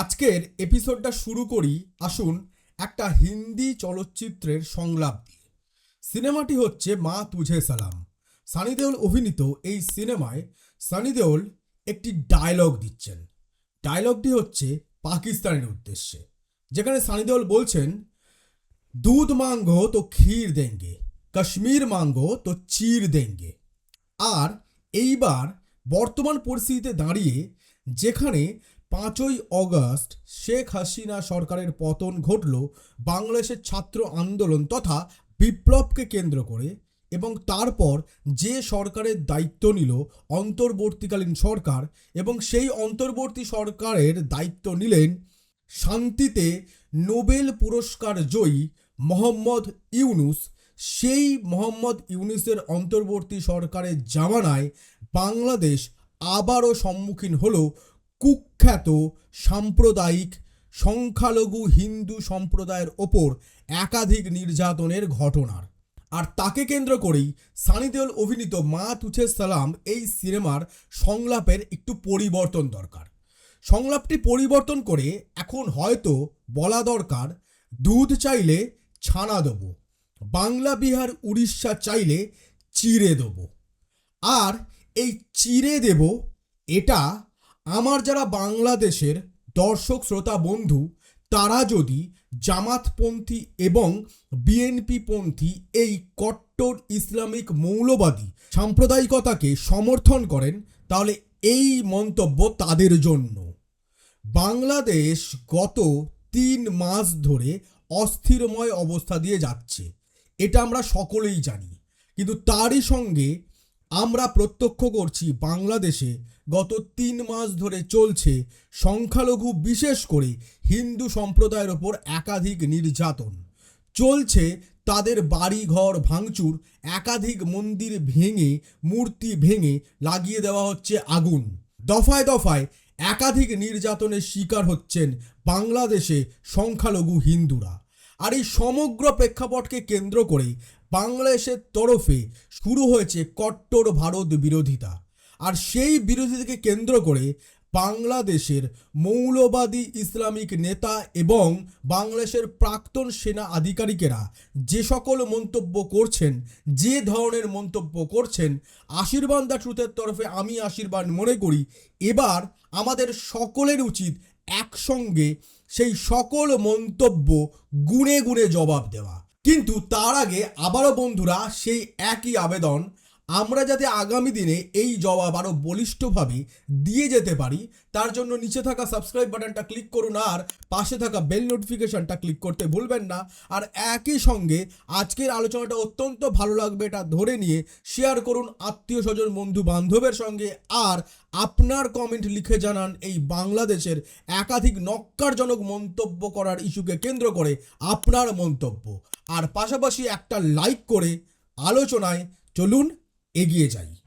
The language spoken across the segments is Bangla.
আজকের এপিসোডটা শুরু করি, আসুন একটা হিন্দি চলচ্চিত্রের সংলাপ দিয়ে। সিনেমাটি হচ্ছে মা তুঝে সালাম। সানি দেওল অভিনীত এই সিনেমায় সানি দেওল একটি ডায়লগ দিচ্ছেন। ডায়লগটি হচ্ছে পাকিস্তানের উদ্দেশ্যে, যেখানে সানি দেওল বলছেন, দুধ মাংগো তো ক্ষীর দেঙ্গে, কাশ্মীর মাংগো তো চির দেঙ্গে। আর এইবার বর্তমান পরিস্থিতিতে দাঁড়িয়ে, যেখানে পাঁচই অগস্ট শেখ হাসিনা সরকারের পতন ঘটল বাংলাদেশের ছাত্র আন্দোলন তথা বিপ্লবকে কেন্দ্র করে এবং তারপর যে সরকারের দায়িত্ব নিল অন্তর্বর্তীকালীন সরকার এবং সেই অন্তর্বর্তী সরকারের দায়িত্ব নিলেন শান্তিতে নোবেল পুরস্কার জয়ী মোহাম্মদ ইউনুস। সেই মোহাম্মদ ইউনুসের অন্তর্বর্তী সরকারের জামানায় বাংলাদেশ আবারও সম্মুখীন হলো কুখ্যাত সাম্প্রদায়িক সংখ্যালঘু হিন্দু সম্প্রদায়ের ওপর একাধিক নির্যাতনের ঘটনার। আর তাকে কেন্দ্র করেই সানি দেওল অভিনীত মা তুছে সালাম এই সিনেমার সংলাপের একটু পরিবর্তন দরকার। সংলাপটি পরিবর্তন করে এখন হয়তো বলা দরকার, দুধ চাইলে ছানা দেবো, বাংলা, বিহার, উড়িষ্যা চাইলে চিড়ে দেবো। আর এই চিড়ে দেব, এটা আমার যারা বাংলাদেশের দর্শক, শ্রোতা, বন্ধু, তারা যদি জামাতপন্থী এবং বিএনপিপন্থী এই কট্টর ইসলামিক মৌলবাদী সাম্প্রদায়িকতাকে সমর্থন করেন, তাহলে এই মন্তব্য তাদের জন্য। বাংলাদেশ গত তিন মাস ধরে অস্থিরময় অবস্থা দিয়ে যাচ্ছে। এটা আমরা সকলেই জানি। কিন্তু তারই সঙ্গে আমরা প্রত্যক্ষ করছি বাংলাদেশে গত তিন মাস ধরে চলছে সংখ্যালঘু বিশেষ করে হিন্দু সম্প্রদায়ের ওপর একাধিক নির্যাতন। চলছে তাদের বাড়ি ঘর ভাঙচুর, একাধিক মন্দির ভেঙে, মূর্তি ভেঙে লাগিয়ে দেওয়া হচ্ছে আগুন। দফায় দফায় একাধিক নির্যাতনের শিকার হচ্ছেন বাংলাদেশে সংখ্যালঘু হিন্দুরা। আর এই সমগ্র প্রেক্ষাপটকে কেন্দ্র করে বাংলাদেশের তরফে শুরু হয়েছে কট্টর ভারত বিরোধিতা। আর সেই বিরোধিতাকে কেন্দ্র করে বাংলাদেশের মৌলবাদী ইসলামিক নেতা এবং বাংলাদেশের প্রাক্তন সেনা আধিকারিকেরা যে সকল মন্তব্য করছেন, যে ধরনের মন্তব্য করছেন, আশীর্বাদ দা ট্রুথের তরফে আমি আশীর্বাদ মনে করি, এবার আমাদের সকলের উচিত একসঙ্গে সেই সকল মন্তব্য গুণে গুণে জবাব দেওয়া। কিন্তু তার আগে আবারও বন্ধুরা সেই একই আবেদন আমরা যাতে আগামী দিনে এই জবাব আরও বলিষ্ঠভাবে দিয়ে যেতে পারি, তার জন্য নিচে থাকা সাবস্ক্রাইব বাটনটা ক্লিক করুন আর পাশে থাকা বেল নোটিফিকেশনটা ক্লিক করতে ভুলবেন না। আর একই সঙ্গে আজকের আলোচনাটা অত্যন্ত ভালো লাগবে এটা ধরে নিয়ে শেয়ার করুন আত্মীয় স্বজন, বন্ধু বান্ধবের সঙ্গে আর আপনার কমেন্ট লিখে জানান এই বাংলাদেশের একাধিক নক্কারজনক মন্তব্য করার ইস্যুকে কেন্দ্র করে আপনার মন্তব্য। আর পাশাপাশি একটা লাইক করে আলোচনায় চলুন এগিয়ে যাই।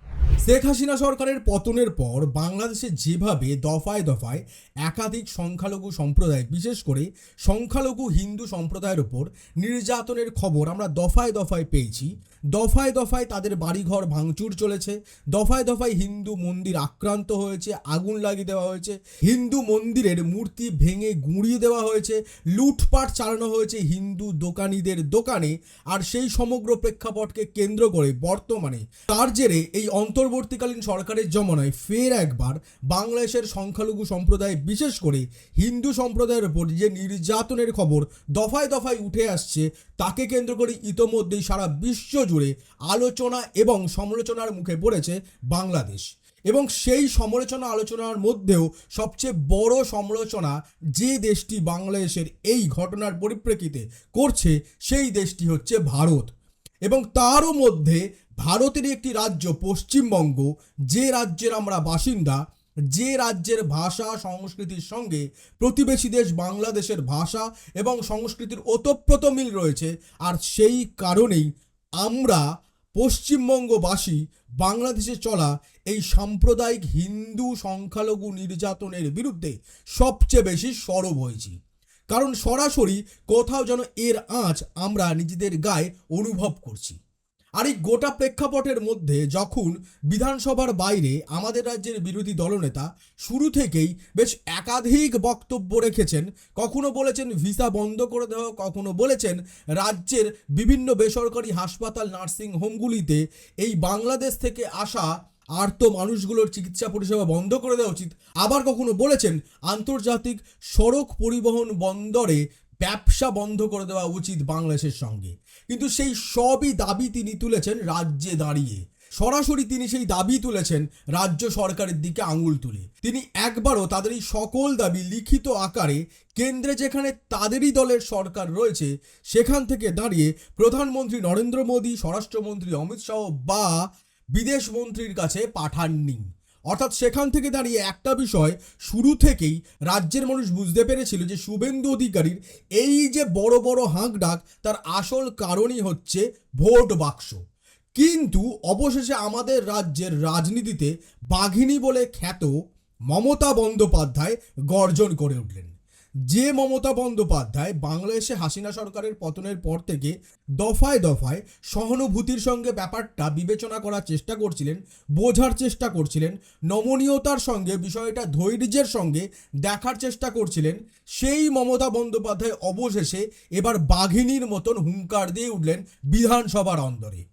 শেখ হাসিনা সরকারের পতনের পর বাংলাদেশে যেভাবে দফায় দফায় একাধিক সংখ্যালঘু সম্প্রদায়, বিশেষ করে সংখ্যালঘু হিন্দু সম্প্রদায়ের উপর নির্যাতনের খবর আমরা দফায় দফায় পেয়েছি। দফায় দফায় তাদের বাড়িঘর ভাঙচুর চলেছে। দফায় দফায় হিন্দু মন্দির আক্রান্ত হয়েছে, আগুন লাগিয়ে দেওয়া হয়েছে। হিন্দু মন্দিরের মূর্তি ভেঙে গুঁড়িয়ে দেওয়া হয়েছে। লুটপাট চালানো হয়েছে হিন্দু দোকানিদের দোকানে। আর সেই সমগ্র প্রেক্ষাপটকে কেন্দ্র করে বর্তমানে তার জেরে এই অন্তর্বর্তীকালীন সরকারের জমানায় ফের একবার বাংলাদেশের সংখ্যালঘু সম্প্রদায়, বিশেষ করে হিন্দু সম্প্রদায়ের উপর যে নির্যাতনের খবর দফায় দফায় উঠে আসছে, তাকে কেন্দ্র করে ইতোমধ্যেই সারা বিশ্ব জুড়ে আলোচনা এবং সমালোচনার মুখে পড়েছে বাংলাদেশ। এবং সেই সমালোচনা আলোচনার মধ্যেও সবচেয়ে বড় সমালোচনা যে দেশটি বাংলাদেশের এই ঘটনার পরিপ্রেক্ষিতে করছে, সেই দেশটি হচ্ছে ভারত। এবং তারও মধ্যে ভারতের একটি রাজ্য, পশ্চিমবঙ্গ, যে রাজ্যের আমরা বাসিন্দা, যে রাজ্যের ভাষা, সংস্কৃতির সঙ্গে প্রতিবেশী দেশ বাংলাদেশের ভাষা এবং সংস্কৃতির ওতপ্রোত মিল রয়েছে, আর সেই কারণেই আমরা পশ্চিমবঙ্গবাসী বাংলাদেশে চলা এই সাম্প্রদায়িক হিন্দু সংখ্যালঘু নির্যাতনের বিরুদ্ধে সবচেয়ে বেশি সরব হয়েছি। কারণ সরাসরি কোথাও যেন এর আঁচ আমরা নিজেদের গায়ে অনুভব করছি। আর এই গোটা প্রেক্ষাপটের মধ্যে যখন বিধানসভার বাইরে আমাদের রাজ্যের বিরোধী দলনেতা শুরু থেকেই বেশ একাধিক বক্তব্য রেখেছেন, কখনো বলেছেন ভিসা বন্ধ করে দেওয়া, কখনো বলেছেন রাজ্যের বিভিন্ন বেসরকারি হাসপাতাল, নার্সিং হোমগুলিতে এই বাংলাদেশ থেকে আসা আর্ত মানুষগুলোর চিকিৎসা পরিষেবা বন্ধ করে দেওয়া উচিত। আবার কখনো বলেছেন আন্তর্জাতিক সড়ক পরিবহন বন্দরে ব্যবসা বন্ধ করে দেওয়া উচিত বাংলাদেশের সঙ্গে। কিন্তু সেই সবই দাবি তিনি তুলেছেন রাজ্যে দাঁড়িয়ে। সরাসরি তিনি সেই দাবি তুলেছেন রাজ্য সরকারের দিকে আঙুল তুলে। তিনি একবারও তাদের এই সকল দাবি লিখিত আকারে কেন্দ্রে যেখানে তাদেরই দলের সরকার রয়েছে, সেখান থেকে দাঁড়িয়ে প্রধানমন্ত্রী নরেন্দ্র মোদী, স্বরাষ্ট্রমন্ত্রী অমিত শাহ বা বিদেশ মন্ত্রীর কাছে পাঠাননি। অর্থাৎ সেখান থেকে দাঁড়িয়ে একটা বিষয়, শুরু থেকেই রাজ্যের মানুষ বুঝতে পেরেছিল যে শুভেন্দু অধিকারীর এই যে বড় বড় হাঁক ডাক, তার আসল কারণই হচ্ছে ভোট বাক্স। কিন্তু অবশেষে আমাদের রাজ্যের রাজনীতিতে বাঘিনী বলে খ্যাত মমতা বন্দ্যোপাধ্যায় গর্জন করে উঠলেন। যে মমতা বন্দ্যোপাধ্যায় বাংলাদেশে হাসিনা সরকারের পতনের পর থেকে দফায় দফায় সহানুভূতির সঙ্গে ব্যাপারটা বিবেচনা করার চেষ্টা করছিলেন, বোঝার চেষ্টা করছিলেন, নমনীয়তার সঙ্গে, বিষয়টা ধৈর্যের সঙ্গে দেখার চেষ্টা করছিলেন। সেই মমতা বন্দ্যোপাধ্যায় অবশেষে এবার বাঘিনীর মতন হুঙ্কার দিয়ে উঠলেন বিধানসভার অন্দরে।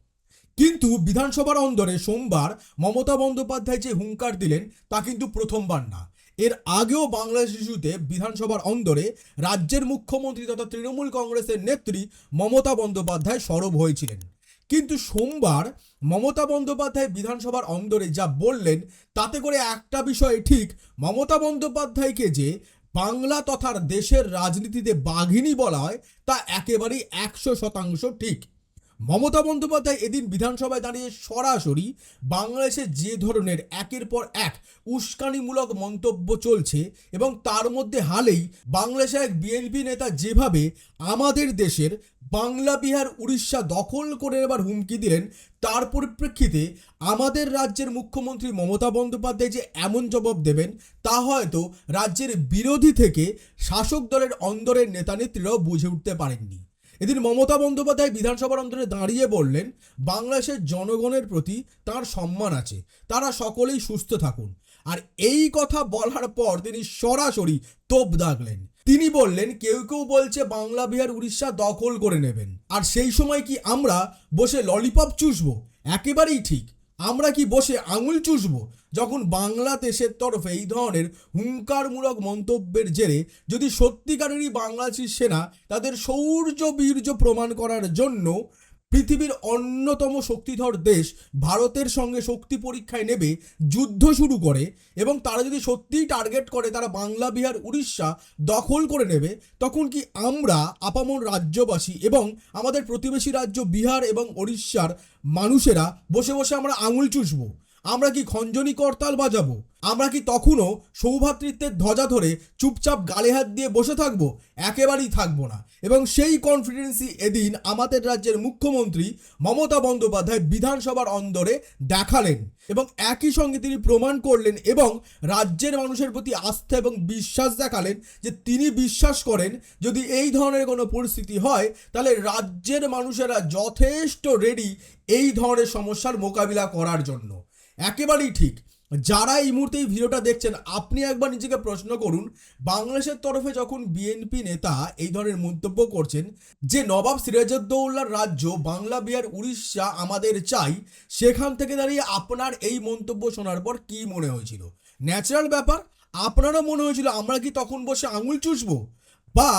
কিন্তু বিধানসভার অন্দরে সোমবার মমতা বন্দ্যোপাধ্যায় যে হুঙ্কার দিলেন তা কিন্তু প্রথমবার না। এর আগেও বাংলাদেশ ইস্যুতে বিধানসভার অন্দরে রাজ্যের মুখ্যমন্ত্রী তথা তৃণমূল কংগ্রেসের নেত্রী মমতা বন্দ্যোপাধ্যায় সরব হয়েছিলেন। কিন্তু সোমবার মমতা বন্দ্যোপাধ্যায় বিধানসভার অন্দরে যা বললেন, তাতে করে একটা বিষয় ঠিক, মমতা বন্দ্যোপাধ্যায়কে যে বাংলা তথা দেশের রাজনীতিতে বাঘিনী বলা হয়, তা একেবারেই একশো শতাংশ ঠিক। মমতা বন্দ্যোপাধ্যায় এদিন বিধানসভায় দাঁড়িয়ে সরাসরি বাংলাদেশে যে ধরনের একের পর এক উস্কানিমূলক মন্তব্য চলছে এবং তার মধ্যে হালেই বাংলাদেশে এক বিএনপি নেতা যেভাবে আমাদের দেশের বাংলা, বিহার, উড়িষ্যা দখল করে নেবার হুমকি দিলেন, তার পরিপ্রেক্ষিতে আমাদের রাজ্যের মুখ্যমন্ত্রী মমতা বন্দ্যোপাধ্যায় যে এমন জবাব দেবেন, তা হয়তো রাজ্যের বিরোধী থেকে শাসক দলের অন্দরের নেতানেত্রীরাও বুঝে উঠতে পারেননি। এদিন মমতা বন্দ্যোপাধ্যায় বিধানসভার অন্তরে দাঁড়িয়ে বললেন, বাংলাদেশের জনগণের প্রতি তার সম্মান আছে, তারা সকলেই সুস্থ থাকুন। আর এই কথা বলার পর তিনি সরাসরি তোপ দাগলেন। তিনি বললেন, কেউ কেউ বলছে বাংলা, বিহার, উড়িষ্যা দখল করে নেবেন। আর সেই সময় কি আমরা বসে ললিপপ চুষবো? একেবারেই ঠিক। আমরা কি বসে আঙুল চুষবো? যখন বাংলাদেশের তরফে এই ধরনের হুঙ্কারমূলক মন্তব্যের জেরে যদি সত্যিকারেরই বাংলাদেশি সেনা তাদের শৌর্য বীর্য প্রমাণ করার জন্য পৃথিবীর অন্যতম শক্তিধর দেশ ভারতের সঙ্গে শক্তি পরীক্ষায় নেবে, যুদ্ধ শুরু করে এবং তারা যদি সত্যিই টার্গেট করে তারা বাংলা, বিহার, উড়িষ্যা দখল করে নেবে, তখন কি আমরা আপামর রাজ্যবাসী এবং আমাদের প্রতিবেশী রাজ্য বিহার এবং উড়িষ্যার মানুষেরা বসে বসে আমরা আঙুল চুষবো? আমরা কি খঞ্জনি করতাল বাজাবো? আমরা কি তখনও সৌভাতৃত্বের ধ্বজা ধরে চুপচাপ গালে হাত দিয়ে বসে থাকব? একেবারেই থাকব না। এবং সেই কনফিডেন্সই এদিন আমাদের রাজ্যের মুখ্যমন্ত্রী মমতা বন্দ্যোপাধ্যায় বিধানসভার অন্দরে দেখালেন এবং একই সঙ্গে তিনি প্রমাণ করলেন এবং রাজ্যের মানুষের প্রতি আস্থা এবং বিশ্বাস দেখালেন যে তিনি বিশ্বাস করেন, যদি এই ধরনের কোনো পরিস্থিতি হয়, তাহলে রাজ্যের মানুষেরা যথেষ্ট রেডি এই ধরনের সমস্যার মোকাবিলা করার জন্য। একেবারেই ঠিক। যারা এই মুহূর্তে এই ভিডিওটা দেখছেন, আপনি একবার নিজেকে প্রশ্ন করুন, বাংলাদেশের তরফে যখন বিএনপি নেতা এই ধরনের মন্তব্য করছেন যে নবাব সিরাজউদ্দৌলার রাজ্য বাংলা, বিহার, উড়িষ্যা আমাদের চাই, সেখান থেকে দাঁড়িয়ে আপনার এই মন্তব্য শোনার পর কি মনে হয়েছিল? ন্যাচারাল ব্যাপার? আপনারও মনে হয়েছিল, আমরা কি তখন বসে আঙুল চুষবো? বা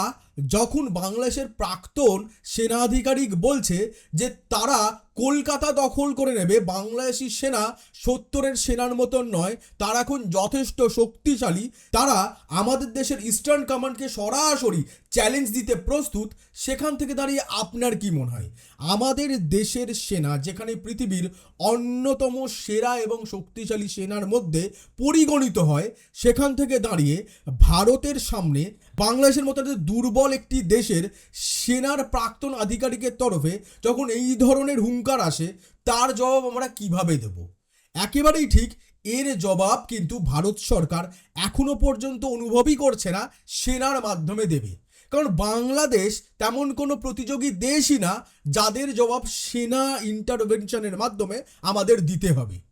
যখন বাংলাদেশের প্রাক্তন সেনাধিকারিক বলছে যে তারা কলকাতা দখল করে নেবে, বাংলাদেশি সেনা সত্তরের সেনার মতন নয়, তারা এখন যথেষ্ট শক্তিশালী, তারা আমাদের দেশের ইস্টার্ন কমান্ডকে সরাসরি চ্যালেঞ্জ দিতে প্রস্তুত, সেখান থেকে দাঁড়িয়ে আপনার কি মনে হয়? আমাদের দেশের সেনা যেখানে পৃথিবীর অন্যতম সেরা এবং শক্তিশালী সেনার মধ্যে পরিগণিত হয়, সেখান থেকে দাঁড়িয়ে ভারতের সামনে বাংলাদেশের মতো একটা দুর্বল একটি দেশের সেনার প্রাক্তন আধিকারিকের তরফে যখন এই ধরনের হুঙ্কার আসে, তার জবাব আমরা কীভাবে দেব? একেবারেই ঠিক, এর জবাব কিন্তু ভারত সরকার এখনও পর্যন্ত অনুভবই করছে না, সেনার মাধ্যমে দেবে। কারণ বাংলাদেশ তেমন কোনো প্রতিযোগী দেশই না, যাদের জবাব সেনা ইন্টারভেনশনের মাধ্যমে আমাদের দিতে হবে।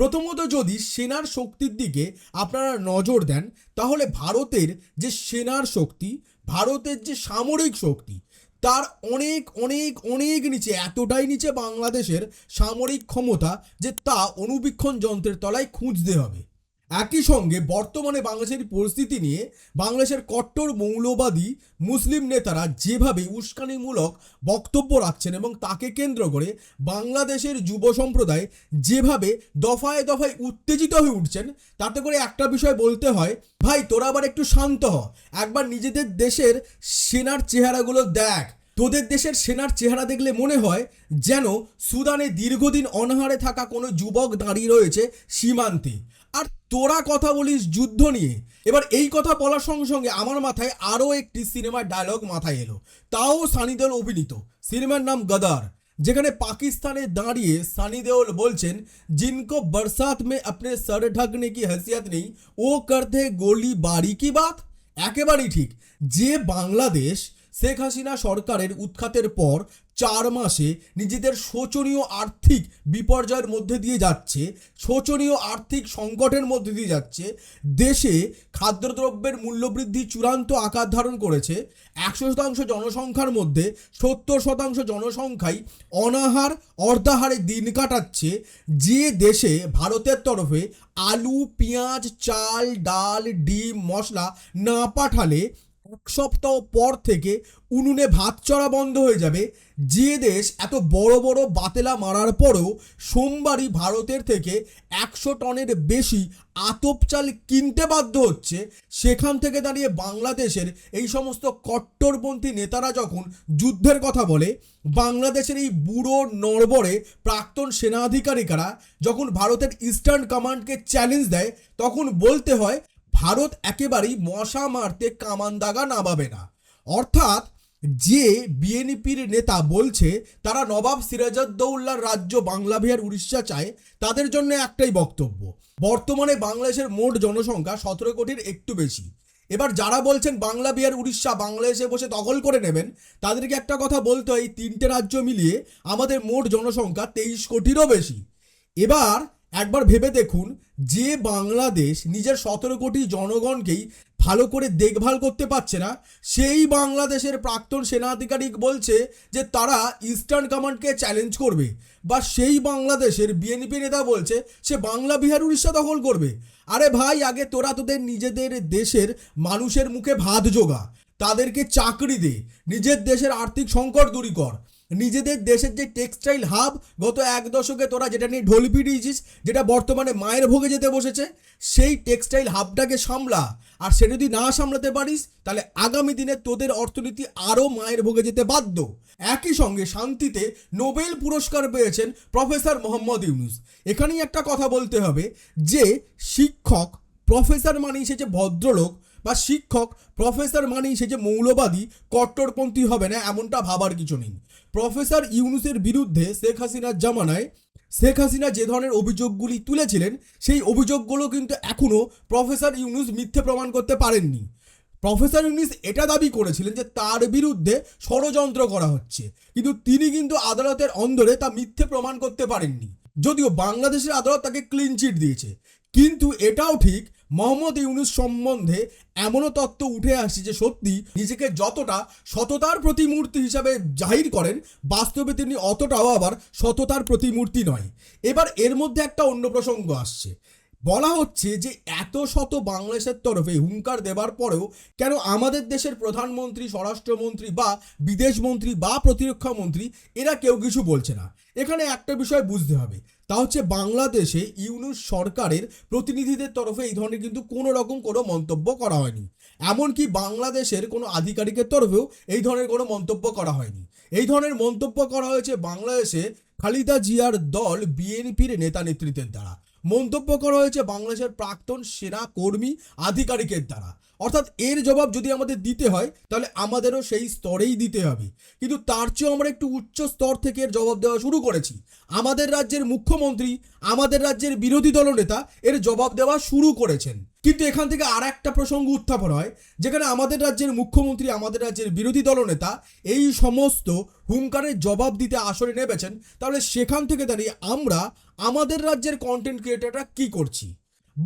প্রথমত যদি সেনার শক্তির দিকে আপনারা নজর দেন, তাহলে ভারতের যে সেনার শক্তি, ভারতের যে সামরিক শক্তি, তার অনেক অনেক অনেক নিচে, এতটাই নিচে বাংলাদেশের সামরিক ক্ষমতা যে তা অনুবীক্ষণ যন্ত্রের তলায় খুঁজতে হবে। একই সঙ্গে বর্তমানে বাংলাদেশের পরিস্থিতি নিয়ে বাংলাদেশের কট্টর মৌলবাদী মুসলিম নেতারা যেভাবে উস্কানিমূলক বক্তব্য রাখছেন এবং তাকে কেন্দ্র করে বাংলাদেশের যুব সম্প্রদায় যেভাবে দফায় দফায় উত্তেজিত হয়ে উঠছেন, তাতে করে একটা বিষয় বলতে হয়, ভাই তোরা আবার একটু শান্ত হ, একবার নিজেদের দেশের সেনার চেহারাগুলো দেখ। তোদের দেশের সেনার চেহারা দেখলে মনে হয় যেন সুদানে দীর্ঘদিন অনাহারে থাকা কোনো যুবক দাঁড়িয়ে রয়েছে সীমান্তে। আর তোরা কথা বলিস যুদ্ধ নিয়ে। এবার এই কথা বলার সঙ্গে সঙ্গে আমার মাথায় আরও একটি সিনেমার ডায়লগ মাথায় এলো। তাও সানি দেওল অভিনীত। সিনেমার নাম গদার, যেখানে পাকিস্তানে দাঁড়িয়ে সানি দেওল বলছেন জিনকো বরসাত মে আপনি সর ঢাকনে কি হাসিয়াত নেই ও করতে গোলি বাড়ি কি বাত একেবারেই ঠিক। যে বাংলাদেশ শেখ হাসিনা সরকারের উৎখাতের পর চার মাসে নিজেদের শোচনীয় আর্থিক বিপর্যয়ের মধ্যে দিয়ে যাচ্ছে, শোচনীয় আর্থিক সংকটের মধ্যে দিয়ে যাচ্ছে, দেশে খাদ্যদ্রব্যের মূল্যবৃদ্ধি চূড়ান্ত আকার ধারণ করেছে, একশো শতাংশ জনসংখ্যার মধ্যে সত্তর শতাংশ জনসংখ্যাই অনাহার, অর্ধাহারে দিন কাটাচ্ছে, যে দেশে ভারতের তরফে আলু, পেঁয়াজ, চাল, ডাল, ডিম, মশলা না পাঠালে সপ্তাহ পর থেকে উনুনে ভাত চড়া বন্ধ হয়ে যাবে। যে দেশ এত বড় বড় বাতেলা মারার পরেও সোমবারই ভারতের থেকে একশো টনের বেশি আতপ চাল কিনতে বাধ্য হচ্ছে, সেখান থেকে দাঁড়িয়ে বাংলাদেশের এই সমস্ত কট্টরপন্থী নেতারা যখন যুদ্ধের কথা বলে, বাংলাদেশের এই বুড়ো নড়বড়ে প্রাক্তন সেনা আধিকারিকেরা যখন ভারতের ইস্টার্ন কমান্ডকে চ্যালেঞ্জ দেয়, তখন বলতে হয় ভারত একেবারেই মশা মারতে কামান দাগা নামাবে না। অর্থাৎ যে বিএনপির নেতা বলছে, তারা নবাব সিরাজউদ্দৌল্লার রাজ্য বাংলা বিহার উড়িষ্যা চায়, তাদের জন্য একটাই বক্তব্য। বর্তমানে বাংলাদেশের মোট জনসংখ্যা সতেরো কোটির একটু বেশি। এবার যারা বলছেন বাংলা বিহার উড়িষ্যা বাংলাদেশে বসে দখল করে নেবেন, তাদেরকে একটা কথা বলতে হয়, এই তিনটে রাজ্য মিলিয়ে আমাদের মোট জনসংখ্যা তেইশ কোটিরও বেশি। এবার একবার ভেবে দেখুন যে বাংলাদেশ নিজের সতেরো কোটি জনগণকেই ভালো করে দেখভাল করতে পারছে না। সেই বাংলাদেশের প্রাক্তন সেনা আধিকারিক বলছে যে তারা ইস্টার্ন কমান্ডকে চ্যালেঞ্জ করবে বা সেই বাংলাদেশের বিএনপি নেতা বলছে সে বাংলা, বিহার, উড়িষ্যা দখল করবে। আরে ভাই, আগে তোরা তোদের নিজেদের দেশের মানুষের মুখে ভাত জোগা, তাদেরকে চাকরি দে, নিজের দেশের আর্থিক সংকট দূরী কর। নিজেদের দেশের যে টেক্সটাইল হাব গত এক দশকে তোরা যেটা নিয়ে ঢোল পিটিয়েছিস, যেটা বর্তমানে মায়ের ভোগে যেতে বসেছে, সেই টেক্সটাইল হাবটাকে সামলা। আর সেটা যদি না সামলাতে পারিস, তাহলে আগামী দিনে তোদের অর্থনীতি আরও মায়ের ভোগে যেতে বাধ্য। একই সঙ্গে শান্তিতে নোবেল পুরস্কার পেয়েছেন প্রফেসর মোহাম্মদ ইউনুস। এখানেই একটা কথা বলতে হবে যে, শিক্ষক, প্রফেসর মানেই সে যে ভদ্রলোক বা শিক্ষক প্রফেসর মানেই সে যে মৌলবাদী, কট্টরপন্থী হবে না, এমনটা ভাবার কিছু নেই। প্রফেসর ইউনুসের বিরুদ্ধে শেখ হাসিনার জামানায়, শেখ হাসিনা যে ধরনের অভিযোগগুলি তুলেছিলেন, সেই অভিযোগগুলো কিন্তু এখনও প্রফেসর ইউনুস মিথ্যে প্রমাণ করতে পারেননি। প্রফেসর ইউনিস এটা দাবি করেছিলেন যে তার বিরুদ্ধে ষড়যন্ত্র করা হচ্ছে। কিন্তু তিনি কিন্তু আদালতের অন্দরে তা মিথ্যে প্রমাণ করতে পারেননি। যদিও বাংলাদেশের আদালত তাকে ক্লিন চিট দিয়েছে। কিন্তু এটাও ঠিক মোহাম্মদ ইউনুস সম্বন্ধে এমনও তত্ত্ব উঠে আসছে যে সত্যি নিজেকে যতটা সততার প্রতিমূর্তি হিসাবে জাহির করেন, বাস্তবে তিনি অতটাও আবার সততার প্রতিমূর্তি নয়। এবার এর মধ্যে একটা অন্য প্রসঙ্গ আসছে। বলা হচ্ছে যে এত শত বাংলাদেশের তরফে হুঙ্কার দেবার পরেও কেন আমাদের দেশের প্রধানমন্ত্রী, স্বরাষ্ট্রমন্ত্রী বা বিদেশমন্ত্রী বা প্রতিরক্ষা মন্ত্রী, এরা কেউ কিছু বলছে না। এখানে একটা বিষয় বুঝতে হবে। তা হচ্ছে বাংলাদেশে ইউনুস সরকারের প্রতিনিধিদের তরফে এই ধরনের কিন্তু কোনো রকম কোনো মন্তব্য করা হয়নি। এমনকি বাংলাদেশের কোনো আধিকারিকের তরফেও এই ধরনের কোনো মন্তব্য করা হয়নি। এই ধরনের মন্তব্য করা হয়েছে বাংলাদেশে খালিদা জিয়ার দল, বিএনপির নেতা নেতৃত্বের দ্বারা। মন্তব্য করা হয়েছে বাংলাদেশের প্রাক্তন সেনা কর্মী, আধিকারিকের দ্বারা। অর্থাৎ এর জবাব যদি আমাদের দিতে হয়, তাহলে আমাদেরও সেই স্তরেই দিতে হবে। কিন্তু তার চেয়েও আমরা একটু উচ্চ স্তর থেকে এর জবাব দেওয়া শুরু করেছি। আমাদের রাজ্যের মুখ্যমন্ত্রী, আমাদের রাজ্যের বিরোধী দলনেতা এর জবাব দেওয়া শুরু করেছেন। কিন্তু এখান থেকে আর একটা প্রসঙ্গ উত্থাপন হয়, যেখানে আমাদের রাজ্যের মুখ্যমন্ত্রী, আমাদের রাজ্যের বিরোধী দলনেতা এই সমস্ত হুঙ্কারের জবাব দিতে আসরে নেমেছেন। তাহলে সেখান থেকে দাঁড়িয়ে আমরা আমাদের রাজ্যের কন্টেন্ট ক্রিয়েটাররা কি করছি?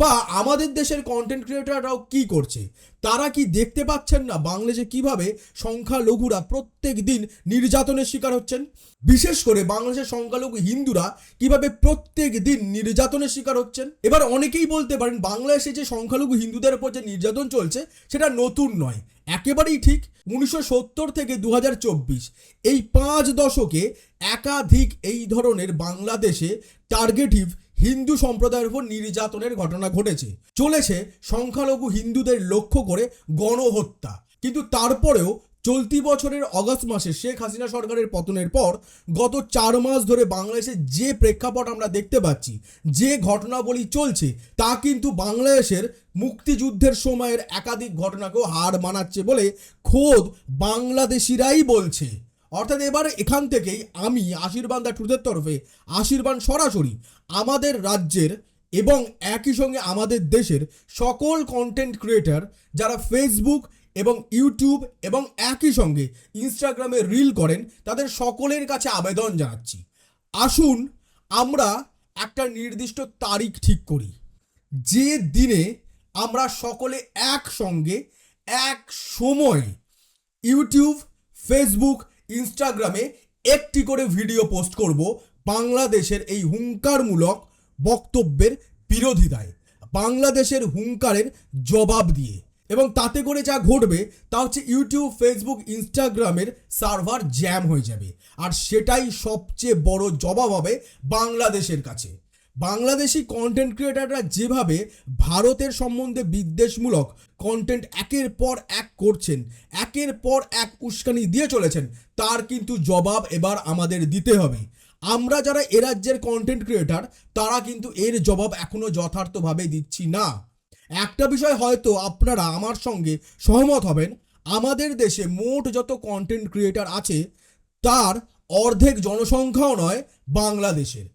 বা আমাদের দেশের কন্টেন্ট ক্রিয়েটাররাও কি করছে? তারা কি দেখতে পাচ্ছেন না বাংলাদেশে কীভাবে সংখ্যালঘুরা প্রত্যেক দিন নির্যাতনের শিকার হচ্ছেন? বিশেষ করে বাংলাদেশের সংখ্যালঘু হিন্দুরা কীভাবে প্রত্যেক দিন নির্যাতনের শিকার হচ্ছেন? এবার অনেকেই বলতে পারেন, বাংলাদেশে যে সংখ্যালঘু হিন্দুদের উপর যে নির্যাতন চলছে, সেটা নতুন নয়। একেবারেই ঠিক উনিশশো সত্তর থেকে দু হাজার চব্বিশ। এই পাঁচ দশকে একাধিক এই ধরনের বাংলাদেশে টার্গেটিভ হিন্দু সম্প্রদায়ের উপর নির্যাতনের ঘটনা ঘটেছে। চলেছে সংখ্যালঘু হিন্দুদের লক্ষ্য করে গণহত্যা। কিন্তু তারপরেও চলতি বছরের অগস্ট মাসে শেখ হাসিনা সরকারের পতনের পর গত চার মাস ধরে বাংলাদেশে যে প্রেক্ষাপট আমরা দেখতে পাচ্ছি, যে ঘটনাবলী চলছে, তা কিন্তু বাংলাদেশের মুক্তিযুদ্ধের সময়ের একাধিক ঘটনাকেও হার মানাচ্ছে বলে খোদ বাংলাদেশিরাই বলছে। অর্থাৎ এবার এখান থেকেই আমি আশীর্বাদ দ্য ট্রুথের তরফে আশীর্বাদ সরাসরি আমাদের রাজ্যের এবং একই সঙ্গে আমাদের দেশের সকল কন্টেন্ট ক্রিয়েটার যারা ফেসবুক এবং ইউটিউব এবং একই সঙ্গে ইনস্টাগ্রামে রিল করেন, তাদের সকলের কাছে আবেদন জানাচ্ছি। আসুন আমরা একটা নির্দিষ্ট তারিখ ঠিক করি। যে দিনে আমরা সকলে একসঙ্গে, এক সময় ইউটিউব ফেসবুক ইনস্টাগ্রামে একটি করে ভিডিও পোস্ট করব বাংলাদেশের এই হুঙ্কারমূলক বক্তব্যের বিরোধিতায়, বাংলাদেশের হুঙ্কারের জবাব দিয়ে। এবং তাতে করে যা ঘটবে তা হচ্ছে ইউটিউব ফেসবুক ইনস্টাগ্রামের সার্ভার জ্যাম হয়ে যাবে। আর সেটাই সবচেয়ে বড় জবাব হবে বাংলাদেশের কাছে। বাংলাদেশি কন্টেন্ট ক্রিয়েটাররা যেভাবে ভারতের সম্বন্ধে বিদ্বেষমূলক কন্টেন্ট একের পর এক করছেন, একের পর এক উস্কানি দিয়ে চলেছেন, তার কিন্তু জবাব এবার আমাদের দিতে হবে। আমরা যারা এ রাজ্যের কন্টেন্ট ক্রিয়েটার তারা কিন্তু এর জবাব এখনও যথার্থভাবে দিচ্ছি না। একটা বিষয় হয়তো আপনারা আমার সঙ্গে সহমত হবেন, আমাদের দেশে মোট যত কন্টেন্ট ক্রিয়েটার আছে, তার অর্ধেক জনসংখ্যাও নয় বাংলাদেশের।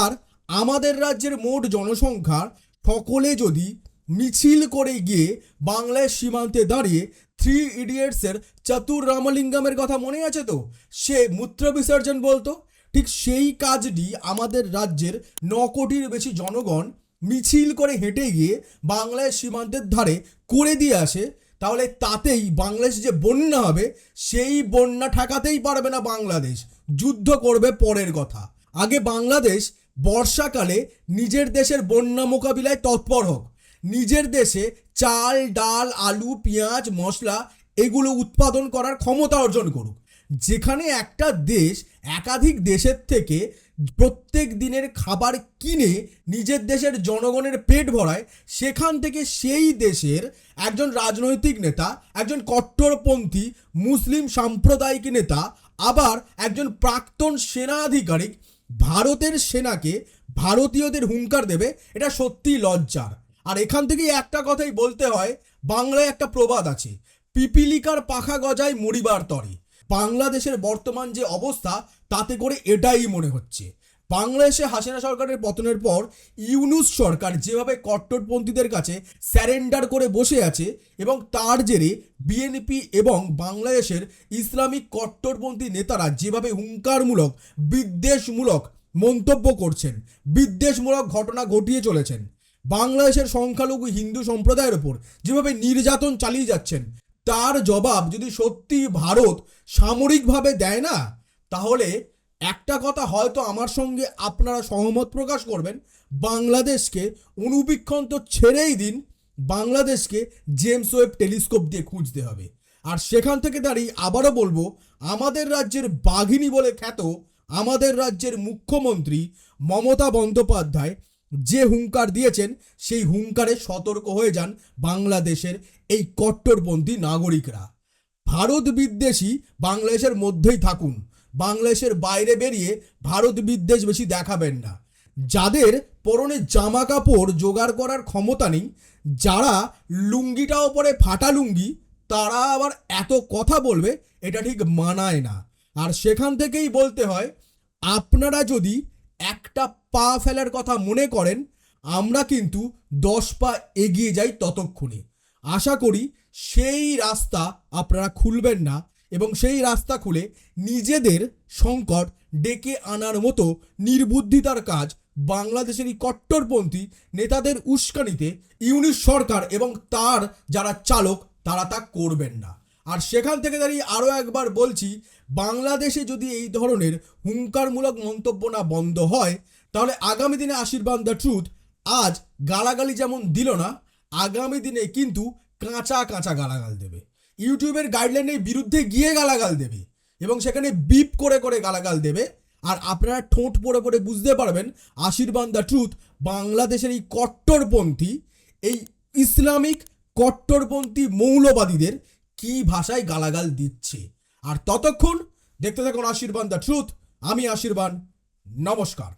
আর আমাদের রাজ্যের মোট জনসংখ্যার সকলে যদি মিছিল করে গিয়ে বাংলার সীমান্তে দাঁড়িয়ে থ্রি ইডিয়টসের চতুর রামলিঙ্গমের কথা মনে আছে তো? সে মূত্র বিসর্জন বলতো। ঠিক সেই কাজটি আমাদের রাজ্যের ন কোটির বেশি জনগণ মিছিল করে হেঁটে গিয়ে বাংলার সীমান্তের ধারে করে দিয়ে আসে। তাহলে তাতেই বাংলাদেশ যে বন্যা হবে, সেই বন্যা ঠেকাতেই পারবে না বাংলাদেশ। যুদ্ধ করবে পরের কথা। আগে বাংলাদেশ বর্ষাকালে নিজের দেশের বন্যা মোকাবিলায় তৎপর হোক। নিজের দেশে চাল, ডাল, আলু, পেঁয়াজ, মশলা এগুলো উৎপাদন করার ক্ষমতা অর্জন করুক। যেখানে একটা দেশ একাধিক দেশের থেকে প্রত্যেক দিনের খাবার কিনে নিজের দেশের জনগণের পেট ভরায়, সেখান থেকে সেই দেশের একজন রাজনৈতিক নেতা, একজন কট্টরপন্থী, মুসলিম সাম্প্রদায়িক নেতা, আবার একজন প্রাক্তন সেনা আধিকারিক ভারতের সেনাকে ভারতীয়দের হুঙ্কার দেবে, এটা সত্যি লজ্জার। আর এখান থেকেই একটা কথাই বলতে হয়, বাংলায় একটা প্রবাদ আছে, পিপিলিকার পাখা গজায় মরিবার তরে। বাংলাদেশের বর্তমান যে অবস্থা, তাতে করে এটাই মনে হচ্ছে। বাংলাদেশে হাসিনা সরকারের পতনের পর ইউনুস সরকার যেভাবে কট্টরপন্থীদের কাছে স্যারেন্ডার করে বসে আছে এবং তার জেরে বিএনপি এবং বাংলাদেশের ইসলামিক কট্টরপন্থী নেতারা যেভাবে হুঙ্কারমূলক, বিদ্বেষমূলক মন্তব্য করছেন, বিদ্বেষমূলক ঘটনা ঘটিয়ে চলেছেন, বাংলাদেশের সংখ্যালঘু হিন্দু সম্প্রদায়ের ওপর যেভাবে নির্যাতন চালিয়ে যাচ্ছেন, তার জবাব যদি সত্যি ভারত সামরিকভাবে দেয় না, তাহলে একটা কথা হয়তো আমার সঙ্গে আপনারা সহমত প্রকাশ করবেন, বাংলাদেশকে অনুবীক্ষণ তো ছেড়েই দিন, বাংলাদেশকে জেমস ওয়েব টেলিস্কোপ দিয়ে খুঁজতে হবে। আর সেখান থেকে দাঁড়িয়ে আবারও বলব, আমাদের রাজ্যের বাঘিনী বলে খ্যাত আমাদের রাজ্যের মুখ্যমন্ত্রী মমতা বন্দ্যোপাধ্যায় যে হুঙ্কার দিয়েছেন, সেই হুঙ্কারে সতর্ক হয়ে যান বাংলাদেশের এই কট্টরপন্থী নাগরিকরা। ভারত বিদ্বেষী বাংলাদেশের মধ্যেই থাকুন। বাংলাদেশের বাইরে বেরিয়ে ভারত বিদ্বেষ বেশি দেখাবেন না। যাদের পরনে জামা কাপড় জোগাড় করার ক্ষমতা নেই, যারা লুঙ্গিটাও পরে ফাটা লুঙ্গি, তারা আবার এত কথা বলবে, এটা ঠিক মানায় না। আর সেখান থেকেই বলতে হয়, আপনারা যদি একটা পা ফেলার কথা মনে করেন, আমরা কিন্তু দশ পা এগিয়ে যাই ততক্ষণে। আশা করি সেই রাস্তা আপনারা খুলবেন না। এবং সেই রাস্তা খুলে নিজেদের সংকট ডেকে আনার মতো নির্বুদ্ধিতার কাজ বাংলাদেশের এই কট্টরপন্থী নেতাদের উস্কানিতে ইউনিশ সরকার এবং তার যারা চালক, তারা তা করবেন না। আর সেখান থেকে দাঁড়িয়ে আরও একবার বলছি, বাংলাদেশে যদি এই ধরনের হুঙ্কারমূলক মন্তব্য না বন্ধ হয়, তাহলে আগামী দিনে আশীর্বাদ দ্য ট্রুথ। আজ গালাগালি যেমন দিল না, আগামী দিনে কিন্তু কাঁচা কাঁচা গালাগাল দেবে। ইউটিউবের গাইডলাইনের বিরুদ্ধে গিয়ে গালাগাল দেবে এবং সেখানে বিপ করে করে গালাগাল দেবে। আর আপনারা ঠোঁট পড়ে পড়ে বুঝতে পারবেন, আশীর্বাদ দ্য ট্রুথ বাংলাদেশের এই কট্টরপন্থী, এই ইসলামিক কট্টরপন্থী মৌলবাদীদের কি ভাষায় গালাগাল দিচ্ছে। আর ততক্ষণ দেখতে থাকুন আশীর্বাদ দ্য ট্রুথ আমি আশীর্বাদ, নমস্কার।